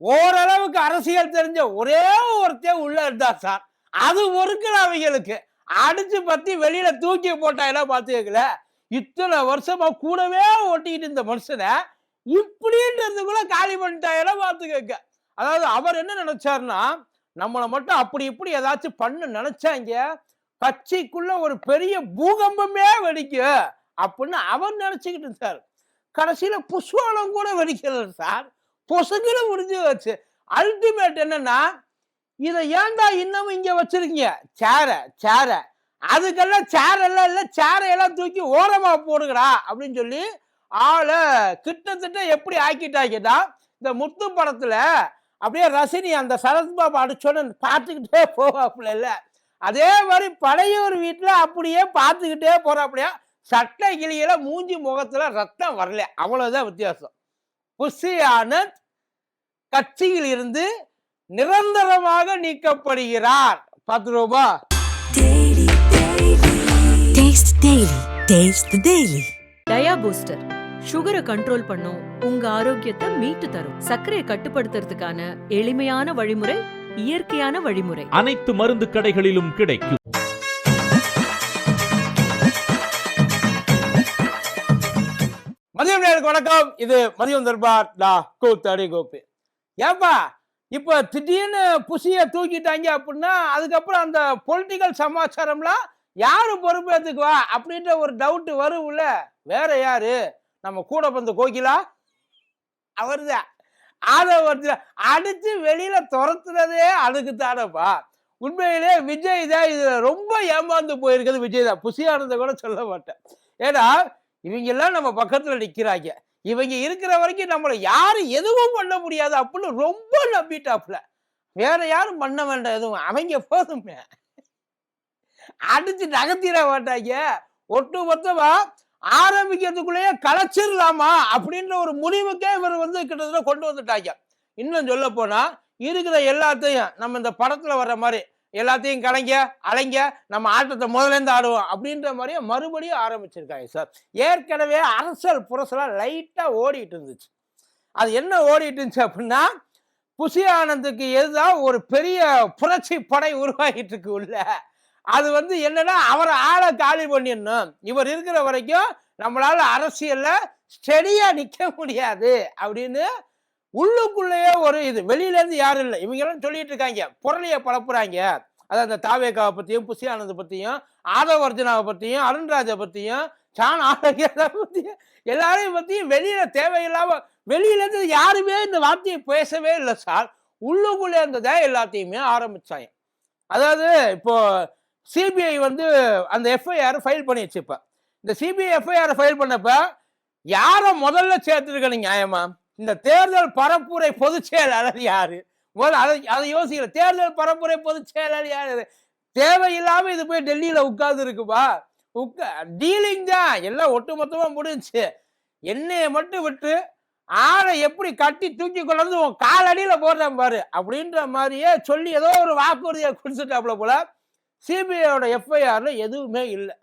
ஓரளவுக்கு அரசியல் தெரிஞ்ச ஒரே ஒருத்தே உள்ள இருந்தா சார். அது ஒருக்கல அவங்களுக்கு. அடிச்சு பத்தி வெளியில தூக்கி போட்டாங்களா பாத்துக்கல இத்தனை வருஷமா கூடவே ஓட்டிக்கிட்டு இருந்த மனுஷனை இப்படின்றதுக்குள்ள காலி பண்ணிட்டாங்களா பாத்துக்கங்க அதாவது அவர் என்ன நினைச்சாருன்னா நம்மளை மட்டும் அப்படி இப்படி ஏதாச்சும் பண்ண நினைச்சாங்க. கட்சிக்குள்ள ஒரு பெரிய பூகம்பமே வெடிக்கும் அப்படின்னு அவர் நினைச்சுக்கிட்டு இருந்தார். கடைசியில புஷ்வாலம் கூட வெடிக்கல சார். பொசுக்குன்னு முடிஞ்சு வச்சு அல்டிமேட் என்னன்னா இதை ஏன்டா இன்னமும் இங்க வச்சிருக்கீங்க? சேர சேர. அதுக்கெல்லாம் சேரெல்லாம் இல்லை சேரையெல்லாம் தூக்கி ஓரமா போடுங்கடா அப்படின்னு சொல்லி ஆளை கிட்டத்தட்ட எப்படி ஆக்கிட்டாக்கிட்டா இந்த முத்து படத்துல அப்படியே ரசினி அந்த சரத்பாபு அடிச்சோன்னு பார்த்துக்கிட்டே போவாப்புல இல்லை. அதே மாதிரி பழையூர் வீட்டில் அப்படியே பார்த்துக்கிட்டே போறாப்புலையா? சட்டை கிளியில் மூஞ்சி முகத்தில் ரத்தம் வரல. அவ்வளோதான் வித்தியாசம். ஆனந்த் கட்சியில் இருந்து நிரந்தரமாக நீக்கப்படுகிறார். பத்து ரூபா. டயா பூஸ்டர் சுகரை கண்ட்ரோல் பண்ணும் உங்க ஆரோக்கியத்தை மீட்டு தரும். சர்க்கரையை கட்டுப்படுத்துறதுக்கான எளிமையான வழிமுறை இயற்கையான வழிமுறை. அனைத்து மருந்து கடைகளிலும் கிடைக்கும். மதியம் நேருக்கு வணக்கம். இது மதியம் தர்பார் டா கூத்தடி கோபி. ஏப்பா இப்போ திடீர்னு புசிய தூக்கிட்டாங்க அப்படின்னா அதுக்கப்புறம் அந்த பொலிட்டிக்கல் சமாச்சாரம்லாம் யாரு பொறுப்பேற்றுக்குவா அப்படின்ற ஒரு டவுட் வரும்ல. வேற யாரு? நம்ம கூட பந்த கோகிலா? அவர்தான் அதை வந்து அடிச்சு வெளியில துரத்துனதே அதுக்கு தானப்பா. உண்மையிலே விஜய் தான் இதில் ரொம்ப ஏமாந்து போயிருக்கிறது விஜய் தான். புசியானதை கூட சொல்ல மாட்டேன். ஏன்னா இவங்கெல்லாம் நம்ம பக்கத்தில் நிற்கிறாங்க இவங்க இருக்கிற வரைக்கும் நம்மளை யாரும் எதுவும் பண்ண முடியாது அப்படின்னு ரொம்ப நம்பிட்டாப்புல. வேற யாரும் பண்ண வேண்டாம் எதுவும். அவங்க போதுமே. அடிச்சு நகர்த்திட மாட்டாங்க. ஒட்டு மொத்தமா ஆரம்பிக்கிறதுக்குள்ளேயே கலைச்சிடலாமா அப்படின்ற ஒரு முடிவுக்கே இவர் வந்து கிட்டத்தட்ட கொண்டு வந்துட்டாங்க. இன்னும் சொல்ல போனா இருக்கிற எல்லாத்தையும் நம்ம இந்த படத்துல வர்ற மாதிரி எல்லாத்தையும் கலைங்க அலைங்க நம்ம ஆட்டத்தை முதலேருந்து ஆடுவோம் அப்படின்ற மாதிரியே மறுபடியும் ஆரம்பிச்சிருக்காங்க சார். ஏற்கனவே அரசல் புரசலாக லைட்டாக ஓடிட்டு இருந்துச்சு. அது என்ன ஓடிட்டு இருந்துச்சு அப்படின்னா புஷி ஆனந்துக்கு எதுதான் ஒரு பெரிய புரட்சி படை உருவாகிட்டு இருக்கு உள்ள. அது வந்து என்னன்னா அவரை ஆளை காலி பண்ணிடணும். இவர் இருக்கிற வரைக்கும் நம்மளால அரசியல்ல ஸ்டெடியா நிக்க முடியாது அப்படின்னு உள்ளுக்குள்ளேயே ஒரு இது. வெளியில இருந்து யாரும் இல்லை. இவங்க எல்லாம் சொல்லிட்டு இருக்காங்க. புரளியை பரப்புறாங்க. அதாவது அந்த தாவேக்காவை பத்தியும் புசி பற்றியும் பத்தியும் ஆதவர்ஜனாவை பத்தியும் அருண்ராஜை பத்தியும் சான் ஆரோக்கியத்தை பத்தியும் எல்லாரையும் பத்தியும் வெளியில தேவையில்லாம வெளியில இருந்து யாருமே இந்த வார்த்தையை பேசவே இல்லை சார். உள்ளுக்குள்ளே இருந்ததை எல்லாத்தையுமே ஆரம்பிச்சாங்க. அதாவது இப்போ சிபிஐ வந்து அந்த எஃப்ஐஆர் ஃபைல் பண்ணிடுச்சு இப்போ. இந்த சிபிஐ எஃப்ஐஆர் ஃபைல் பண்ணப்ப யாரை முதல்ல சேர்த்துருக்கணும் நியாயமா? இந்த தேர்தல் பரப்புரை பொதுச் செயலாளர் யாரு? முதல்ல அதை அதை யோசிக்கல தேர்தல் பரப்புரை பொதுச் செயலாளர் யாரு? தேவையில்லாம இது போய் டெல்லியில உட்கார்ந்து இருக்குப்பா உட்கா டீலிங் தான். எல்லாம் ஒட்டுமொத்தமா முடிஞ்சுச்சு. என்னையை மட்டும் விட்டு ஆளை எப்படி கட்டி தூக்கி கொண்டு வந்து உன் காலடியில் போடுறேன் பாரு அப்படின்ற மாதிரியே சொல்லி ஏதோ ஒரு வாக்குறுதியை கொடுத்துட்டாப்புல போல சிபிஐயோட எஃப்ஐஆரில் எதுவுமே இல்லை.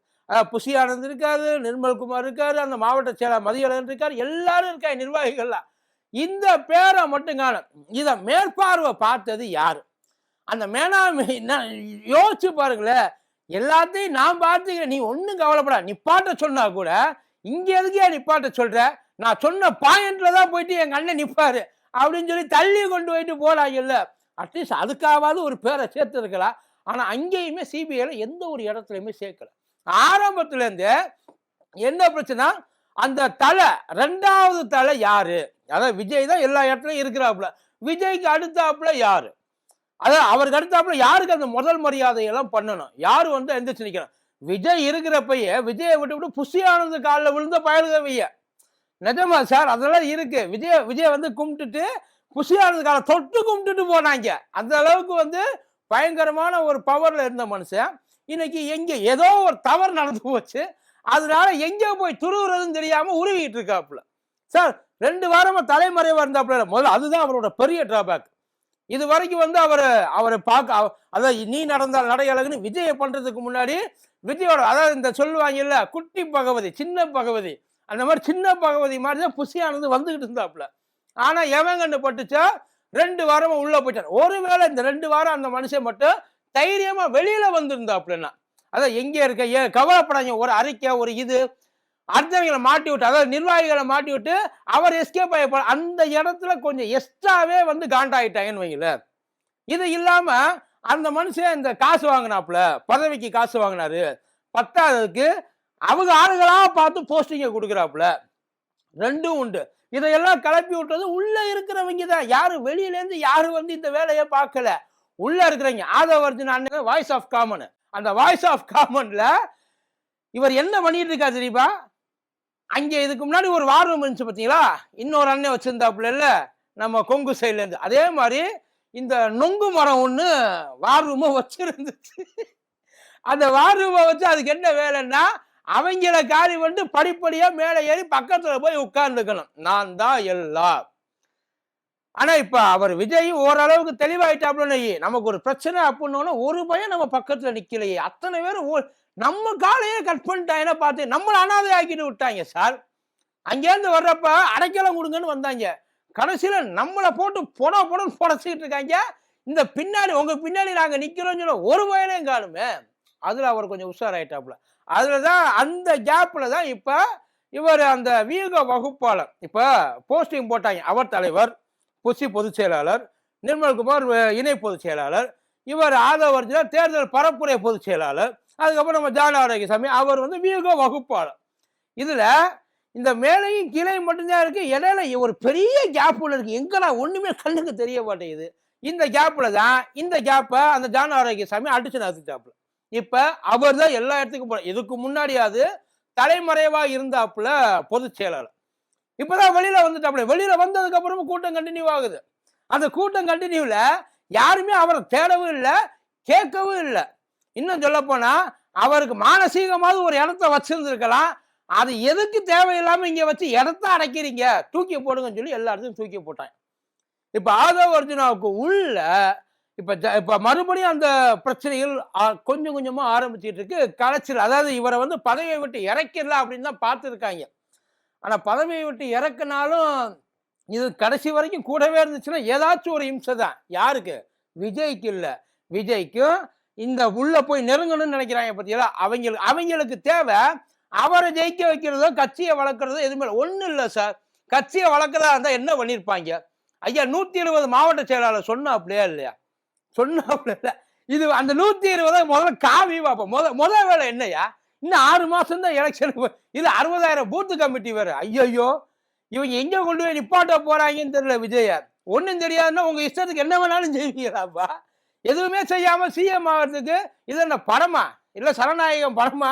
புஷி ஆனந்த் இருக்காரு நிர்மல்குமார் இருக்காரு அந்த மாவட்ட செயலாளர் மதியழகன் இருக்காரு எல்லாரும் இருக்காங்க நிர்வாகிகள்லாம். இந்த பேரை மட்டும் காணும் இதை மேற்பார்வை பார்த்தது யார்? அந்த மேனாண்மை யோசிச்சு பாருங்களேன் எல்லாத்தையும் நான் பார்த்துக்கிறேன். நீ ஒன்றும் கவலைப்படா நிப்பாட்ட சொன்னா கூட இங்கே எதுக்கே நிப்பாட்ட சொல்ற? நான் சொன்ன பாயிண்ட்ல தான் போயிட்டு எங்கள் அண்ணன் நிற்பார் அப்படின்னு சொல்லி தள்ளி கொண்டு போயிட்டு போறாங்கல்ல அட்லீஸ்ட் அதுக்காவது ஒரு பேரை சேர்த்துருக்கலாம் ஆனால் அங்கேயுமே சிபிஐயில் எந்த ஒரு இடத்துலையுமே சேர்க்கல. ஆரம்பத்துலேருந்து என்ன பிரச்சனை? அந்த தலை ரெண்டாவது தலை யாரு? அதான் விஜய் தான் எல்லா இடத்துலையும் இருக்கிறாப்புல. விஜய்க்கு அடுத்தாப்புல யாரு? அதான் அவருக்கு அடுத்தாப்புல யாருக்கு அந்த முதல் மரியாதையெல்லாம் பண்ணணும்? யாரு வந்து எந்திரிச்சு நிற்கணும் விஜய் இருக்கிறப்பயே விஜயை விட்டு விட்டு புஷி ஆனந்த காலில் விழுந்த பயலுகவைய நிஜமா சார் அதெல்லாம் இருக்கு. விஜய் விஜய் வந்து கும்பிட்டுட்டு புஷி ஆனந்த காலை தொட்டு கும்பிட்டுட்டு போனாங்க. அந்த அளவுக்கு வந்து பயங்கரமான ஒரு பவர்ல இருந்த மனுஷன். இன்னைக்கு எங்க ஏதோ ஒரு தவறு நடந்து போச்சு. அதனால எங்க போய் துருவுறதுன்னு தெரியாம உருவிட்டு இருக்காப்புல. சார் ரெண்டு வாரமாக தலைமறைவாக இருந்தாப்புல முதல்ல அதுதான் அவரோட பெரிய டிராபேக் இது வரைக்கும் வந்து அவர் அவரை பார்க்க அவ- அதாவது நீ நடந்தால் நடை அழகுன்னு விஜயை பண்ணுறதுக்கு முன்னாடி விஜயோட அதாவது இந்த சொல்லுவாங்கல்ல குட்டி பகவதி சின்ன பகவதி அந்த மாதிரி சின்ன பகவதி மாதிரி தான் புசியானது வந்துக்கிட்டு இருந்தாப்புல. ஆனால் எவன் கண்டு பட்டுச்சா ரெண்டு வாரமாக உள்ளே போயிட்டார். ஒருவேளை இந்த ரெண்டு வாரம் அந்த மனுஷன் மட்டும் தைரியமாக வெளியில் வந்திருந்தாப்புலன்னா. அதான் எங்கே இருக்க ஏன் கவலைப்படாங்க ஒரு அறிக்கை ஒரு இது அடுத்தவங்களை மாட்டி விட்டு அதாவது நிர்வாகிகளை மாட்டி விட்டு அவர் எஸ்கேப் ஆகி அந்த இடத்துல கொஞ்சம் எக்ஸ்ட்ராவே வந்து காண்டாயிட்டாங்கன்னு வைங்களேன் இது இல்லாம அந்த மனுஷன் இந்த காசு வாங்கினாப்புல பதவிக்கு காசு வாங்கினாரு. பத்தாவதுக்கு அவங்க ஆளுகளா பார்த்து போஸ்டிங்கை கொடுக்குறாப்புல. ரெண்டும் உண்டு. இதையெல்லாம் கிளப்பி விட்டது உள்ள இருக்கிறவங்க தான். யாரும் வெளியிலேருந்து யாரும் வந்து இந்த வேலையை பார்க்கல. உள்ள இருக்கிறவங்க. ஆதவர்ஜன் அண்ணன் வாய்ஸ் ஆஃப் காமன் அந்த வாய்ஸ் ஆஃப் காமன்ல இவர் என்ன பண்ணிட்டு இருக்கா தெரியுமா? அங்கே இதுக்கு முன்னாடி ஒரு வார் ரூம் இருந்துச்சு பார்த்தீங்களா? இன்னொரு அண்ணன் வச்சிருந்தாப்புல இல்லை நம்ம கொங்கு சைட்லேருந்து அதே மாதிரி இந்த நொங்கு மரம் ஒன்று வார் ரூமை வச்சுருந்துச்சு. அந்த வார் ரூமை வச்சு அதுக்கு என்ன வேலைன்னா அவங்கள காரி வந்து படிப்படியாக மேலே ஏறி பக்கத்தில் போய் உட்கார்ந்துக்கணும். நான் தான் எல்லாம் ஆனால் இப்போ அவர் விஜய் ஓரளவுக்கு தெளிவாயிட்டாப்லன்னு நமக்கு ஒரு பிரச்சனை அப்படின்னோன்னா ஒரு பையன் நம்ம பக்கத்தில் நிற்கலையே அத்தனை பேர் ஓ- நம்ம காலையே கட் பண்ணிட்டாங்கன்னா பார்த்து? நம்மளை அனாதை ஆக்கிட்டு விட்டாங்க சார் அங்கேருந்து வர்றப்ப அடைக்கலம் கொடுங்கன்னு வந்தாங்க. கடைசியில் நம்மளை போட்டு புட புடன்னு புடச்சிக்கிட்டு இருக்காங்க. இந்த பின்னாடி உங்கள் பின்னாடி நாங்கள் நிற்கிறோன்னு சொல்ல ஒரு வயலையும் காணுமே. அதில் அவர் கொஞ்சம் உஷாராயிட்டாப்புல. அதில் தான் அந்த கேப்பில் தான் இப்போ இவர் அந்த வியூக வகுப்பாளர். இப்போ போஸ்டிங் போட்டாங்க. அவர் தலைவர் புசி பொதுச் செயலாளர் நிர்மல்குமார் இணை பொதுச் செயலாளர். இவர் ஆதவர்ஜினா தேர்தல் பரப்புரை பொதுச் செயலாளர். அதுக்கப்புறம் நம்ம ஜான ஆரோக்கியசாமி அவர் வந்து வியூக வகுப்பாளர். இதில் இந்த மேலையும் கீழே மட்டும்தான் இருக்குது இடையில ஒரு பெரிய கேப்புல இருக்குது எங்கடா ஒன்றுமே கண்ணுக்கு தெரிய மாட்டேங்குது. இந்த கேப்பில் தான் இந்த கேப்பை அந்த ஜான ஆரோக்கியசாமி அடிச்சு நகர்த்திட்டாப்புல இப்போ அவர் தான் எல்லா இடத்துக்கும் போற இதுக்கு முன்னாடியாவது தலைமறைவாக இருந்தாப்புல பொதுச் செயலாளர். இப்பதான் வெளியில் வந்துட்டாப்புல. வெளியில் வந்ததுக்கப்புறமும் கூட்டம் கண்டினியூ ஆகுது. அந்த கூட்டம் கண்டினியூவில் யாருமே அவரை தேடவும் இல்லை கேட்கவும் இல்லை. இன்னும் சொல்ல போனா அவருக்கு மானசீகமாவது ஒரு இடத்த வச்சிருந்துருக்கலாம். அது எதுக்கு தேவையில்லாம இங்க வச்சு இடத்த அடைக்கிறீங்க? தூக்கி போடுங்கன்னு சொல்லி எல்லா இடத்தையும் தூக்கி போட்டாங்க. இப்ப ஆதவ அர்ஜுனாவுக்கு உள்ள இப்ப ஜ- இப்ப மறுபடியும் அந்த பிரச்சனைகள் கொஞ்சம் கொஞ்சமா ஆரம்பிச்சிட்டு இருக்கு. கலைச்சல் அதாவது இவரை வந்து பதவியை விட்டு இறக்கிடலாம் அப்படின்னு தான் பார்த்துருக்காங்க. ஆனா பதவியை விட்டு இறக்குனாலும் இது கடைசி வரைக்கும் கூடவே இருந்துச்சுன்னா ஏதாச்சும் ஒரு இம்சை தான். யாருக்கு? விஜய்க்கு இல்லை. விஜய்க்கும் இந்த உள்ள போய் நெருங்கணும்னு நினைக்கிறாங்க பார்த்தீங்களா அவங்களுக்கு அவங்களுக்கு தேவை அவரை ஜெயிக்க வைக்கிறதோ கட்சியை வளர்க்குறதோ எதுவுமே இல்லை. ஒன்றும் இல்லை சார் கட்சியை வளர்க்குறதா இருந்தால் என்ன பண்ணியிருப்பாங்க ஐயா நூற்றி இருபது மாவட்ட செயலாளர் சொன்னாப்லையா இல்லையா? சொன்னாப்ல இல்லை. இது அந்த நூற்றி இருபதை முதல்ல காவி பார்ப்போம் முத முதல் வேலை என்னய்யா? இன்னும் ஆறு மாசம் தான் எலெக்ஷன் இது அறுபதாயிரம் பூத்து கமிட்டி வேறு. ஐயோ இவங்க எங்கே கொண்டு போய் நிப்பாட்ட போகிறாங்கன்னு தெரியல விஜய. ஒன்றும் தெரியாதுன்னா உங்கள் இஷ்டத்துக்கு என்ன வேணாலும் செய்வீங்களாப்பா? எதுவுமே செய்யாமல் சிஎம் ஆகிறதுக்கு இது என்ன படமா? இல்லை சனநாயகம் படமா?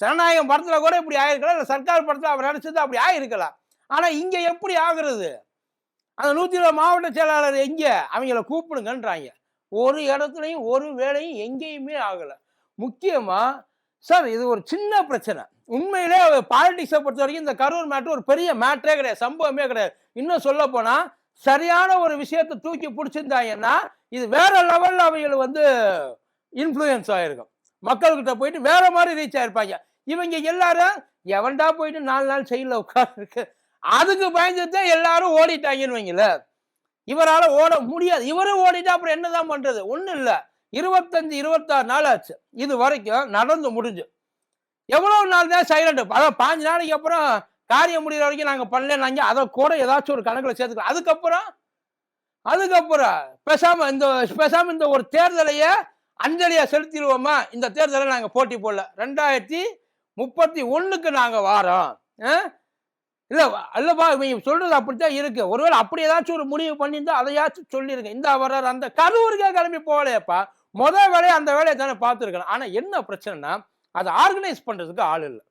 சனநாயகம் படத்தில் கூட இப்படி ஆகிருக்கலாம் இல்லை சர்க்கார் படத்தில் அவர் நடிச்சது அப்படி ஆகிருக்கலாம் ஆனால் இங்கே எப்படி ஆகுறது? அந்த நூற்றி இருபது மாவட்ட செயலாளர் எங்கே? அவங்கள கூப்பிடுங்கன்றாங்க. ஒரு இடத்துலையும் ஒரு வேலையும் எங்கேயுமே ஆகலை. முக்கியமாக சார் இது ஒரு சின்ன பிரச்சனை. உண்மையிலே பாலிடிக்ஸை பொறுத்த வரைக்கும் இந்த கரூர் மேட்ரு ஒரு பெரிய மேட்ரே கிடையாது சம்பவமே கிடையாது. இன்னும் சொல்ல போனால் சரியான ஒரு விஷயத்தை தூக்கி பிடிச்சிருந்தாங்கன்னா இது வேற லெவலில் அவைகள் வந்து இன்ஃப்ளூயன்ஸ் ஆகிருக்கும் மக்கள்கிட்ட போயிட்டு வேற மாதிரி ரீச் ஆகிருப்பாங்க இவங்க எல்லாரும் எவன்டா போயிட்டு நாலு நாள் செயலில் உட்காந்துருக்கு அதுக்கு பயந்துட்டு தான் எல்லாரும் ஓடிட்டாங்கன்னு வைங்கள. இவரால் ஓட முடியாது. இவரும் ஓடிட்டா அப்புறம் என்னதான் பண்ணுறது ஒன்றும் இல்லை. இருபத்தஞ்சு இருபத்தாறு நாள் ஆச்சு. இது வரைக்கும் நடந்து முடிஞ்சு. எவ்வளோ நாள் தான் சைலண்ட் அதான் பாஞ்சு நாளைக்கு அப்புறம் காரியம் முடிகிற வரைக்கும் நாங்க நாங்கள் அதை கூட ஏதாச்சும் ஒரு கணக்கில் சேர்த்துக்கலாம். அதுக்கப்புறம் அதுக்கப்புறம் பேசாம இந்த பேசாம இந்த ஒரு தேர்தலையே அஞ்சலியா செலுத்திடுவோமா? இந்த தேர்தலை நாங்க போட்டி போடல. ரெண்டாயிரத்தி முப்பத்தி ஒண்ணுக்கு நாங்க வாரோம். ஆ? இல்ல அல்லப்பா இவங்க சொல்றது அப்படித்தான் இருக்கு. ஒருவேளை அப்படி ஏதாச்சும் ஒரு முடிவு பண்ணியிருந்தா அதையாச்சும் சொல்லிருங்க. இந்த வர்றாரு அந்த கரூருக்கே கிளம்பி போகலையப்பா. முத வேலையை அந்த வேலையை தானே பார்த்துருக்கணும். ஆனா என்ன பிரச்சனைனா அதை ஆர்கனைஸ் பண்றதுக்கு ஆள் இல்லை.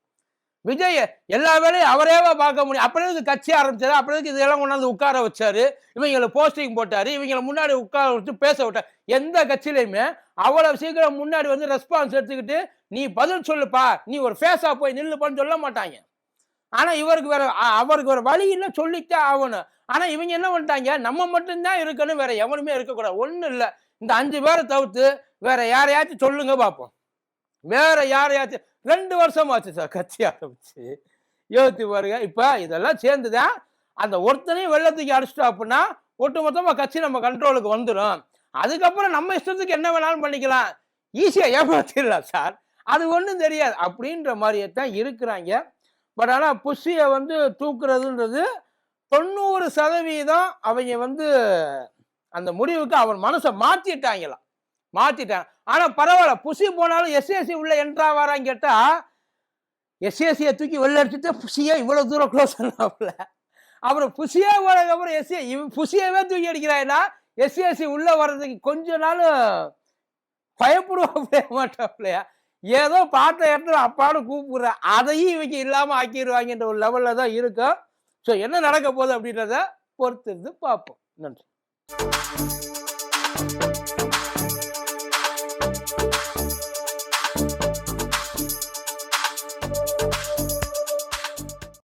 விஜய் எல்லா வேலையும் அவரேவா பார்க்க முடியும். அப்புறம் எதுக்கு கட்சி ஆரம்பிச்சாரு அப்புறம் எதுக்கு இதெல்லாம் கொண்டாந்து உட்கார வச்சாரு. இவங்களை போஸ்டிங் போட்டாரு. இவங்களை முன்னாடி உட்கார வச்சு பேச விட்டார். எந்த கட்சியிலையுமே அவ்வளவு சீக்கிரம் முன்னாடி வந்து ரெஸ்பான்ஸ் எடுத்துக்கிட்டு நீ பதில் சொல்லுப்பா. நீ ஒரு ஃபேஸா போய் நில்லுப்பான்னு சொல்ல மாட்டாங்க. ஆனா இவருக்கு வேற அவருக்கு வேற வழி இல்லை சொல்லித்தான் ஆகணும். ஆனா இவங்க என்ன பண்ணிட்டாங்க? நம்ம மட்டும்தான் இருக்கணும். வேற எவனுமே இருக்கக்கூடாது. ஒண்ணும் இல்லை. இந்த அஞ்சு பேரை தவிர்த்து வேற யாரையாச்சும் சொல்லுங்க பார்ப்போம் வேற யாரையாச்சும் ரெண்டு வருஷம் ஆச்சு சார் கட்சி ஆரம்பிச்சு யோசித்து பாருங்க இப்போ இதெல்லாம் சேர்ந்துதான் அந்த ஒருத்தனையும் வெள்ளத்துக்கு அடிச்சிட்டோம் அப்படின்னா ஒட்டுமொத்தமாக கட்சி நம்ம கண்ட்ரோலுக்கு வந்துடும் அதுக்கப்புறம் நம்ம இஷ்டத்துக்கு என்ன வேணாலும் பண்ணிக்கலாம். ஈஸியாக ஏமாத்திடலாம் சார். அது ஒன்றும் தெரியாது. அப்படின்ற மாதிரியே தான் இருக்கிறாங்க. பட் ஆனால் புஷியை வந்து தூக்குறதுன்றது தொண்ணூறு சதவீதம் அவங்க வந்து அந்த முடிவுக்கு அவர் மனசை மாற்றிட்டாங்களாம் மாற்றிட்டாங்க ஆனால் பரவாயில்ல புசி போனாலும் எஸ்எஸ்சி உள்ள என்ட்ரா வரான்னு கேட்டால் எஸ்எஸ்சியை தூக்கி வெளில அடிச்சுட்டு புஷியை இவ்வளோ தூரம் க்ளோஸ் பண்ணாப்புல. அப்புறம் புஷியே போனதுக்கப்புறம் எஸ்சி இவ் புஷியவே தூக்கி அடிக்கிறாங்கன்னா எஸ்சிஎஸ்சி உள்ள வர்றதுக்கு கொஞ்ச நாள் பயப்படுவாப்லையா மாட்டாப்பிலையா ஏதோ பார்த்த இடத்துல அப்பான்னு கூப்பிடுற அதையும் இவங்க இல்லாமல் ஆக்கிடுவாங்கன்ற ஒரு லெவலில் தான் இருக்கும். ஸோ என்ன நடக்க போகுது அப்படின்றத பொறுத்திருந்து பார்ப்போம். நன்றி.